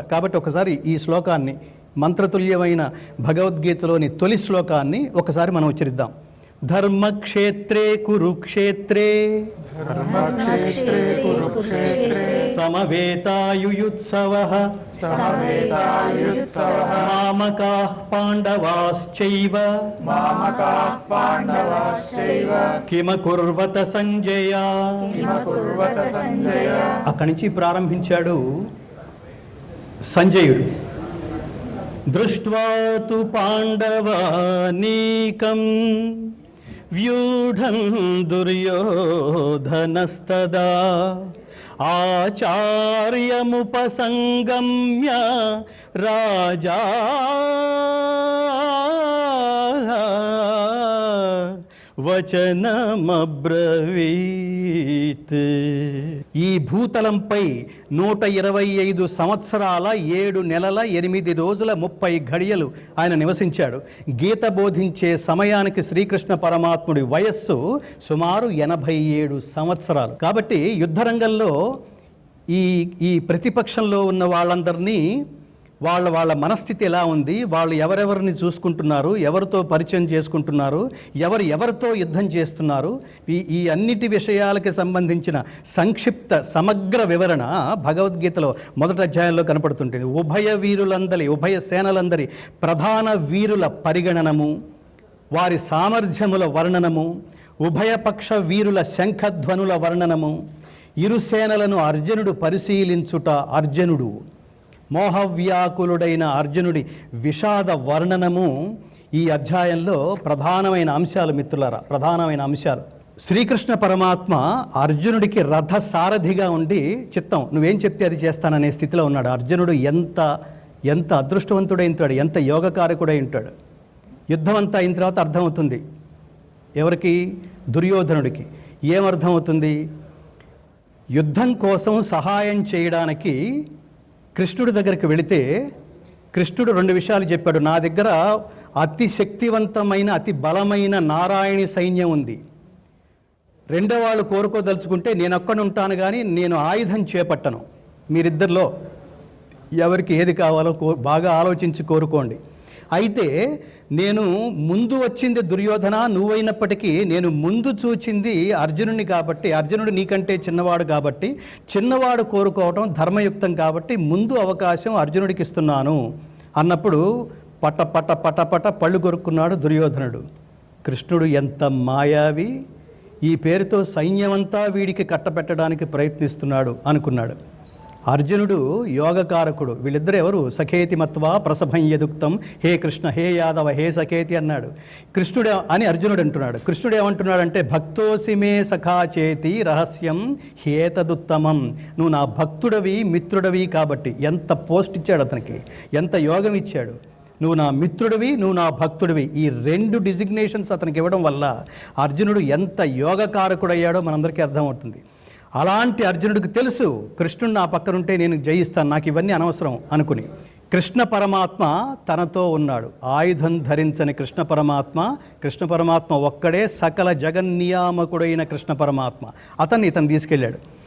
కాబట్టి ఒకసారి ఈ శ్లోకాన్ని మంత్రతుల్యమైన భగవద్గీతలోని తొలి శ్లోకాన్ని ఒకసారి మనం ఉచ్చరిద్దాం. ధర్మక్షేత్రే కురుక్షేత్రే. ధర్మక్షేత్రే కురుక్షేత్రే. సమవేతాయుయుత్సవ. సమవేతాయుత్సవः మామకా పాండవాశ్చైవ. కిమకుర్వత సంజయ అక్కడి నుంచి ప్రారంభించాడు సంజయుడు. దృష్ట్వాతు పాండవానీకం వ్యూఢం దుర్యోధనస్తదా. ఆచార్యముపసంగమ్య రాజా వచనమబ్రవీత్. ఈ భూతలంపై నూట ఇరవై ఐదు సంవత్సరాల ఏడు నెలల ఎనిమిది రోజుల ముప్పై ఘడియలు ఆయన నివసించాడు. గీత బోధించే సమయానికి శ్రీకృష్ణ పరమాత్ముడి వయస్సు సుమారు ఎనభై ఏడు సంవత్సరాలు. కాబట్టి యుద్ధరంగంలో ఈ ఈ ప్రతిపక్షంలో ఉన్న వాళ్ళందరినీ వాళ్ళ వాళ్ళ మనస్థితి ఎలా ఉంది వాళ్ళు ఎవరెవరిని చూసుకుంటున్నారు ఎవరితో పరిచయం చేసుకుంటున్నారు ఎవరు ఎవరితో యుద్ధం చేస్తున్నారు ఈ ఈ అన్నిటి విషయాలకి సంబంధించిన సంక్షిప్త సమగ్ర వివరణ భగవద్గీతలో మొదటి అధ్యాయంలో కనపడుతుంటుంది. ఉభయ వీరులందరి ఉభయ సేనలందరి ప్రధాన వీరుల పరిగణనము వారి సామర్థ్యముల వర్ణనము ఉభయపక్ష వీరుల శంఖధ్వనుల వర్ణనము ఇరు సేనలను అర్జునుడు పరిశీలించుట అర్జునుడు. మోహవ్యాకులుడైన అర్జునుడి విషాద వర్ణనము ఈ అధ్యాయంలో ప్రధానమైన అంశాలు మిత్రులారా ప్రధానమైన అంశాలు. శ్రీకృష్ణ పరమాత్మ అర్జునుడికి రథ సారథిగా ఉండి చిత్తం నువ్వేం చెప్తే అది చేస్తాననే స్థితిలో ఉన్నాడు. అర్జునుడు ఎంత ఎంత అదృష్టవంతుడై ఉంటాడు ఎంత యోగకారకుడై ఉంటాడు. యుద్ధం అంతా అయిన తర్వాత అర్థమవుతుంది. ఎవరికి? దుర్యోధనుడికి. ఏమర్థమవుతుంది? యుద్ధం కోసం సహాయం చేయడానికి కృష్ణుడి దగ్గరికి వెళితే కృష్ణుడు రెండు విషయాలు చెప్పాడు. నా దగ్గర అతి శక్తివంతమైన అతి బలమైన నారాయణి సైన్యం ఉంది. రెండో వాళ్ళు కోరుకోదలుచుకుంటే నేను అక్కడ ఉంటాను కానీ నేను ఆయుధం చేపట్టను. మీరిద్దరిలో ఎవరికి ఏది కావాలో కో బాగా ఆలోచించి కోరుకోండి. అయితే నేను ముందు వచ్చింది దుర్యోధన నువ్వైనప్పటికీ నేను ముందు చూచింది అర్జునుడిని కాబట్టి అర్జునుడు నీకంటే చిన్నవాడు కాబట్టి చిన్నవాడు కోరుకోవటం ధర్మయుక్తం కాబట్టి ముందు అవకాశం అర్జునుడికి ఇస్తున్నాను. అన్నప్పుడు పట పట పట పట పళ్ళు కొరుక్కున్నాడు దుర్యోధనుడు. కృష్ణుడు ఎంత మాయావి! ఈ పేరుతో సైన్యమంతా వీడికి కట్టబెట్టడానికి ప్రయత్నిస్తున్నాడు అనుకున్నాడు. అర్జునుడు యోగకారకుడు. వీళ్ళిద్దరు ఎవరు? సఖేతి మత్వా ప్రసభం యదుక్తం. హే కృష్ణ హే యాదవ హే సఖేతి అన్నాడు. కృష్ణుడే అని అర్జునుడు అంటున్నాడు. కృష్ణుడు ఏమంటున్నాడంటే భక్తోసిమే సఖా చేతి రహస్యం హేతదుత్తమం. నువ్వు నా భక్తుడవి మిత్రుడవి కాబట్టి ఎంత పోస్ట్ ఇచ్చాడు అతనికి? ఎంత యోగం ఇచ్చాడు? నువ్వు నా మిత్రుడివి నువ్వు నా భక్తుడివి. ఈ రెండు డిజిగ్నేషన్స్ అతనికి ఇవ్వడం వల్ల అర్జునుడు ఎంత యోగకారకుడయ్యాడో మనందరికీ అర్థమవుతుంది. అలాంటి అర్జునుడికి తెలుసు కృష్ణుడు నా పక్కనుంటే నేను జయిస్తాను నాకు ఇవన్నీ అనవసరం అనుకుని. కృష్ణ పరమాత్మ తనతో ఉన్నాడు. ఆయుధం ధరించని కృష్ణ పరమాత్మ కృష్ణ పరమాత్మ ఒక్కడే సకల జగన్నియామకుడైన కృష్ణ పరమాత్మ. అతన్ని ఇతను తీసుకెళ్ళాడు.